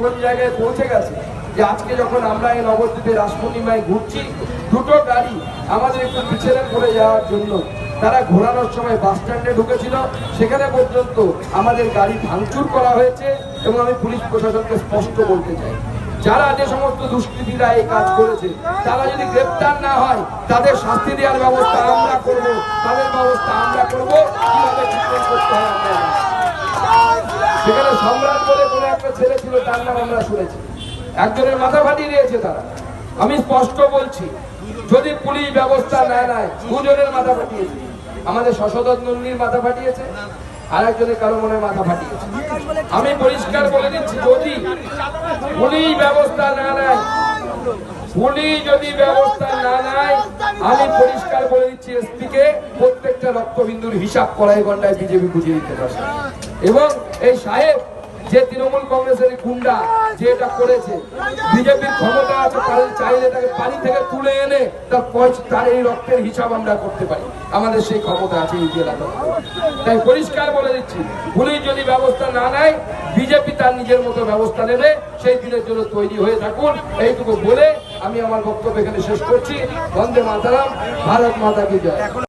কোন জায়গায় পৌঁছে গেছে যে আজকে যখন আমরা এই নবদ্বীপে রাসমণিমায় ঘুরছি, দুটো গাড়ি আমাদের একটু পিছনে পড়ে যাওয়ার জন্য। তারা ঘোরানোর সময় বাস স্ট্যান্ডে ঢুকেছিল। সেখানে পর্যন্ত আমাদের গাড়ি ভাঙচুর করা হয়েছে এবং আমি পুলিশ প্রশাসনকে স্পষ্ট বলতে চাই। যারা যে সমস্ত দুষ্কৃতীরা এই কাজ করেছে, তারা যদি গ্রেপ্তার না হয়, তাদের শাস্তি দেওয়ার ব্যবস্থা আমরা করব। তাদের ব্যবস্থা আমরা করব। কীভাবে করতে হয় আমরা সম্রাট বলে কোনো একটা ছেলে ছিল, তার নাম আমরা শুনেছি। একজনের মাথা ফাটিয়ে দিয়েছে তারা। আমি স্পষ্ট বলছি, যদি পুলিশ ব্যবস্থা নেয় দুজনের মাথা ফাটিয়েছে। আমাদের শশধর নন্দীর মাথা ফাটিয়েছে, আর একজনের কারও মনে মাথা ফাটিয়েছে। আমি পরিষ্কার বলে দিচ্ছি, যদি পুলিশ ব্যবস্থা না নেয়, পুলিশ যদি ব্যবস্থা না নেয়, আমি পরিষ্কার বলে দিচ্ছি এসপি কে প্রত্যেকটা রক্তবিন্দুর হিসাব করাই ঘন্টায় বিজেপি বুঝিয়ে দিতে পারছে এবং এই সাহেব যে তৃণমূল কংগ্রেসের গুন্ডা যে এটা করেছে, বিজেপির ক্ষমতা আছে চাইলে তাকে পানি থেকে তুলে এনে তার তার এই রক্তের হিসাব আমরা করতে পারি। আমাদের সেই ক্ষমতা আছে এই জেলাতে তাই পরিষ্কার বলে দিচ্ছি, পুলিশ যদি ব্যবস্থা না নেয়, বিজেপি তার নিজের মতো ব্যবস্থা নেবে, সেই দিনের জন্য তৈরি হয়ে থাকুন। এইটুকু বলে আমি আমার বক্তব্য এখানে শেষ করছি। বন্দে মাতারাম, ভারত মাতা কি জয়।